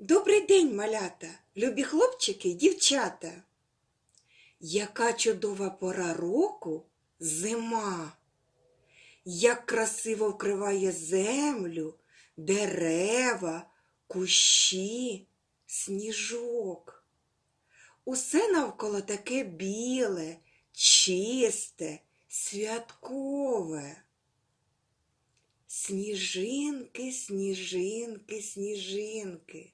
Добрий день, малята, любі хлопчики дівчата. Яка чудова пора року зима. Як красиво вкриває землю, дерева, кущі, сніжок. Усе навколо таке біле, чисте, святкове. Сніжинки, сніжинки, сніжинки.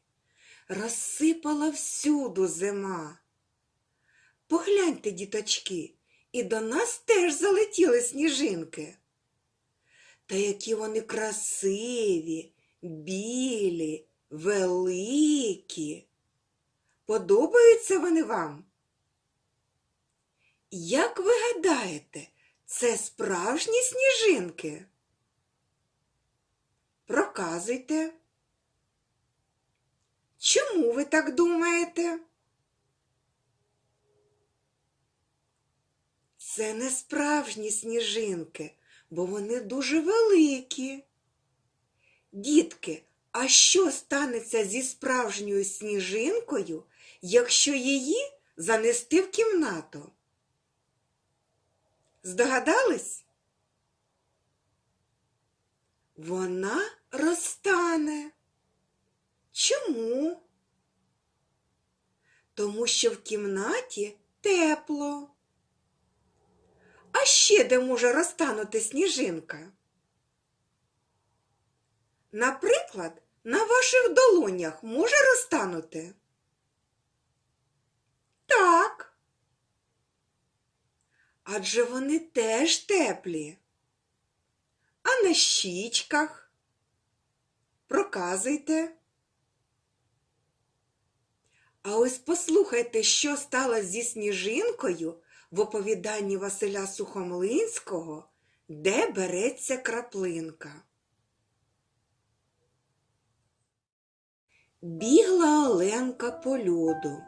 Розсипала всюду зима. Погляньте, діточки, і до нас теж залетіли сніжинки. Та які вони красиві, білі, великі. Подобаються вони вам? Як ви гадаєте, це справжні сніжинки? Проказуйте. Ви так думаєте? Це не справжні сніжинки, бо вони дуже великі. Дітки, а що станеться зі справжньою сніжинкою, якщо її занести в кімнату? Здогадались? Вона розтане. Чому? Тому що в кімнаті тепло. А ще де може розтанути сніжинка? Наприклад, на ваших долонях може розтанути? Так. Адже вони теж теплі. А на щічках? Проказуйте. А ось послухайте, що сталося зі сніжинкою в оповіданні Василя Сухомлинського, де береться краплинка. Бігла Оленка по льоду.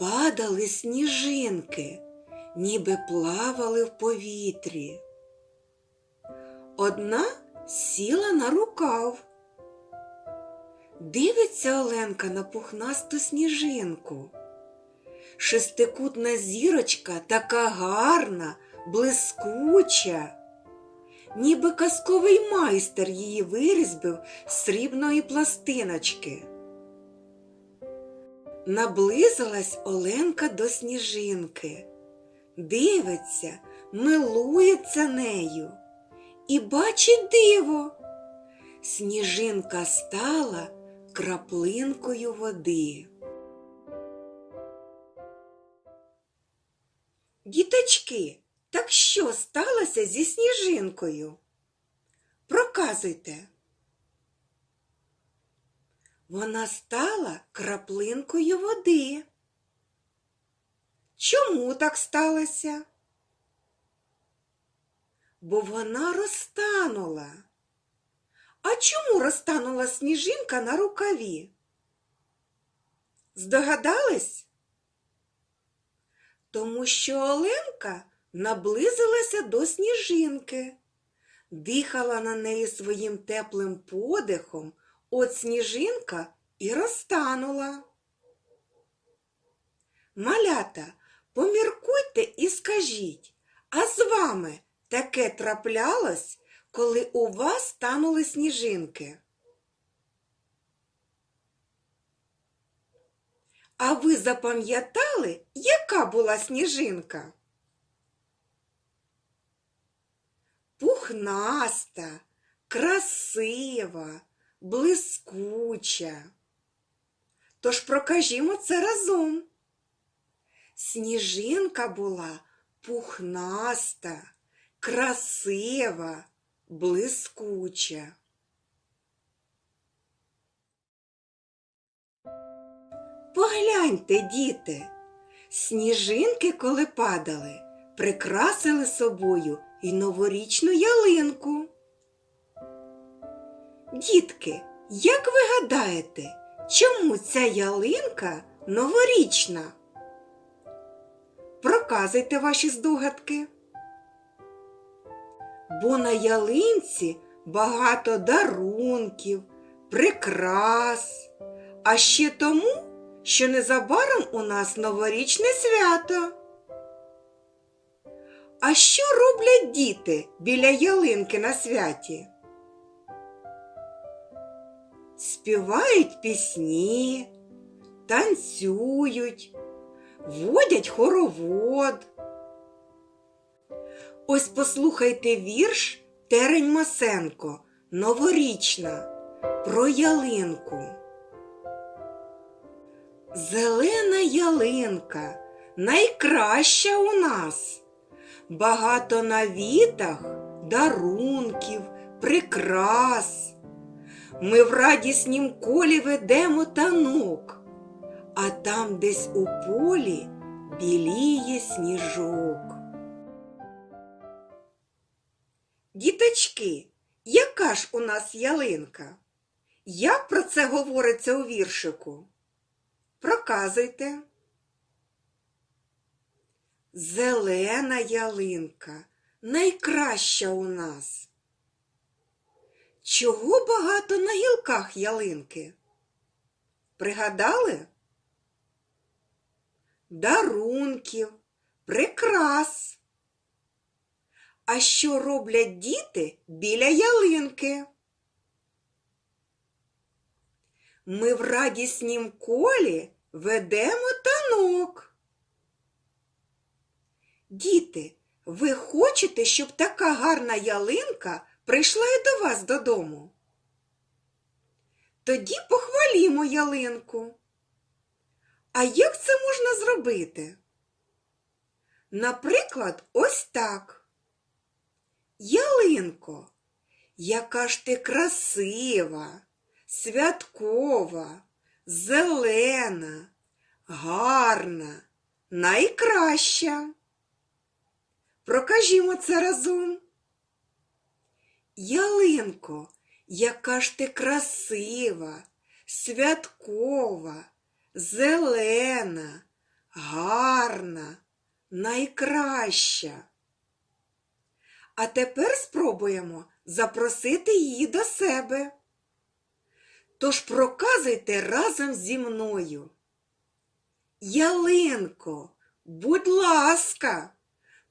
Падали сніжинки, ніби плавали в повітрі. Одна сіла на рукав. Дивиться Оленка на пухнасту сніжинку. Шестикутна зірочка така гарна, блискуча, ніби казковий майстер її вирізбив з срібної пластиночки. Наблизилась Оленка до сніжинки, дивиться, милується нею і бачить диво. Сніжинка стала краплинкою води. Діточки, так що сталося зі сніжинкою? Проказуйте. Вона стала краплинкою води. Чому так сталося? Бо вона розтанула. А чому розтанула сніжинка на рукаві? Здогадались? Тому що Оленка наблизилася до сніжинки, дихала на неї своїм теплим подихом, от сніжинка і розтанула. Малята, поміркуйте і скажіть, а з вами таке траплялось, коли у вас танули сніжинки? А ви запам'ятали, яка була сніжинка? Пухнаста, красива, блискуча. Тож прокажімо це разом. Сніжинка була пухнаста, красива, блискуча. Погляньте, діти, сніжинки, коли падали, прикрасили собою і новорічну ялинку. Дітки, як ви гадаєте, чому ця ялинка новорічна? Проказуйте ваші здогадки. Бо на ялинці багато дарунків, прикрас, а ще тому, що незабаром у нас новорічне свято. А що роблять діти біля ялинки на святі? Співають пісні, танцюють, водять хоровод. Ось послухайте вірш Терень Масенко Новорічна про ялинку. Зелена ялинка найкраща у нас. Багато на вітах дарунків, прикрас. Ми в радіснім колі ведемо танок, а там десь у полі біліє сніжок. Діточки, яка ж у нас ялинка? Як про це говориться у віршику? Проказуйте. Зелена ялинка найкраща у нас. Чого багато на гілках ялинки? Пригадали? Дарунків, прикрас. А що роблять діти біля ялинки? Ми в радіснім колі ведемо танок. Діти, ви хочете, щоб така гарна ялинка прийшла і до вас додому? Тоді похвалімо ялинку. А як це можна зробити? Наприклад, ось так. Ялинко, яка ж ти красива, святкова, зелена, гарна, найкраща. Прокажімо це разом. Ялинко, яка ж ти красива, святкова, зелена, гарна, найкраща. А тепер спробуємо запросити її до себе. Тож проказуйте разом зі мною. Ялинко, будь ласка,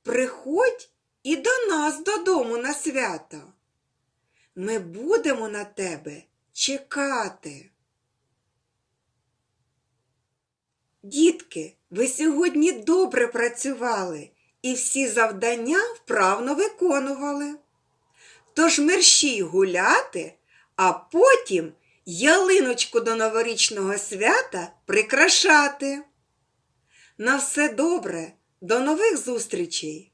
приходь і до нас додому на свято. Ми будемо на тебе чекати. Дітки, ви сьогодні добре працювали і всі завдання вправно виконували. Тож мерщій гуляти, а потім ялиночку до новорічного свята прикрашати. На все добре, до нових зустрічей!